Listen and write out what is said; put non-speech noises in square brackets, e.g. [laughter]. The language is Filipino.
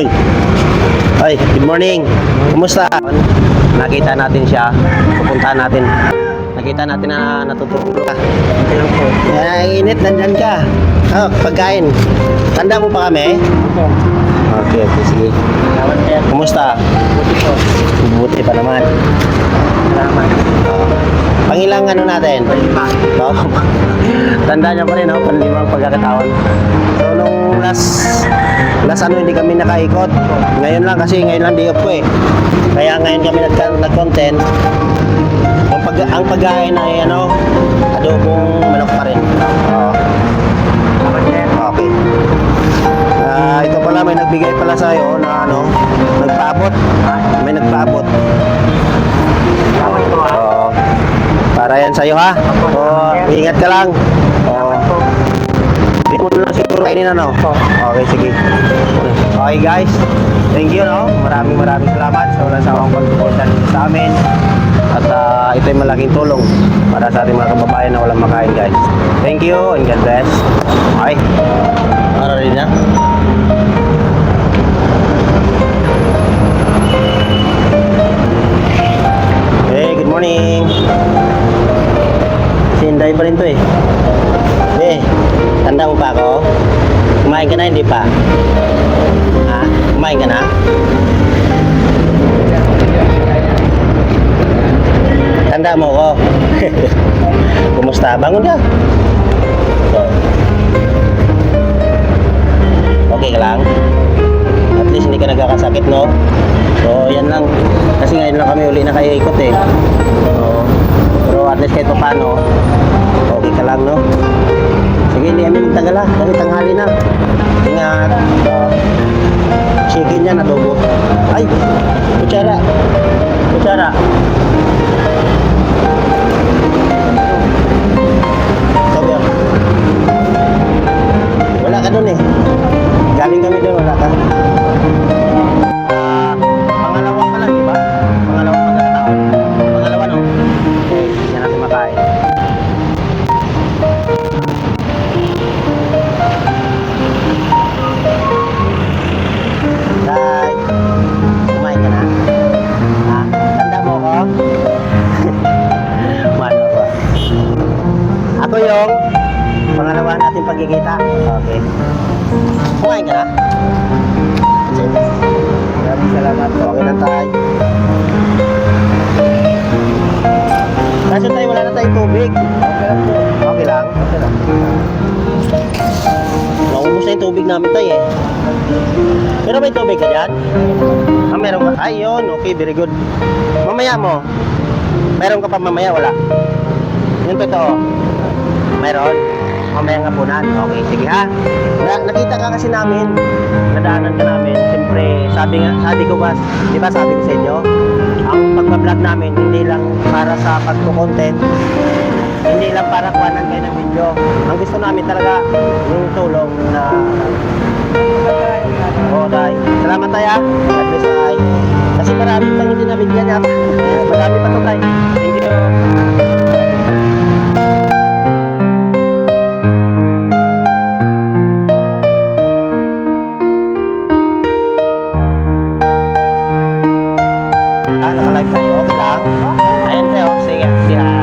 Oy. Ay, good morning. Kumusta? Nakita natin siya. Pupuntahan natin. Nakita natin na natutulog ka. Lang po. Ay, init, nandyan ka. Ah, pagkain. Tanda mo pa kami? Opo. Okay, okay, sige. Salamat sir. Kumusta? Buti po. Buti pa naman. Salamat. Pangilang ano natin? Palima. Oo. [laughs] Tanda niya pa rin, no? Panlimang pagkakataon. So, nung last, last ano, hindi kami nakaikot. Ngayon lang, kasi ngayon lang di ko eh. Kaya ngayon kami nag nag-content. Ang, pag ang pagkain ay ano, adobong manok pa rin. Oo. Okay. Ah, ito pala, may nagbigay pala sa'yo na ano, nagpaabot. May nagpaabot. Oo. Para yan sa'yo ha. Oo, ingat ka lang. Oo. Mo na siguro kainin ano. Okay, sige. Okay guys. Thank you no. Maraming maraming salamat sa walang sawang pagsuporta dito sa amin. At ah, ito malaking tulong para sa ating mga kababayan na walang makain guys. Thank you and God bless. Okay. Para rin na. Mo pa ako? Kumain ka na, hindi pa? Ha? Kumain ka na? Tanda mo ko. [laughs] Kumusta? Bangon ka. So, okay ka lang? At least hindi ka nagkakasakit, no? So, yan lang. Kasi ngayon lang kami uli na kayo ikot eh. Oo. pero at least kahit pa paano, okay ka lang, no? Sige, hindi kami magtagal ha. Dahil tanghali na. Ingat. Chicken yan, adobo. Ay, kutsara. Kutsara. Sabi. Wala ka dun eh. Galing kami dun, wala ka. Pagkikita. Okay. Kumain ka na? Sige. Maraming salamat. Okay na tayo. Kaso tayo wala na tayong tubig. Okay lang po. Okay lang? Okay lang. Naubos na yung tubig namin tayo eh. Pero may tubig ka dyan? Ah, meron ka? Ay, yun. Okay, very good. Mamaya mo. Meron ka pa mamaya, wala. Yun totoo. Meron. Mamaya nga punan. Okay, sige ha. Na, nakita ka kasi namin. Nadaanan ka namin. Siyempre, sabi nga, sabi ko ba, di ba sabi ko sa inyo, ang pagbablog namin, hindi lang para sa pagko-content, hindi lang para kuhanan kayo ng video. Ang gusto namin talaga, yung tulong na Oo, tay. Salamat tay ah. God bless tay. Kasi marami pang hindi nabigyan niya. [laughs] Marami pa to tay. Thank naka-live tayo. Okay lang? Ayan tayo. Sige. Sige.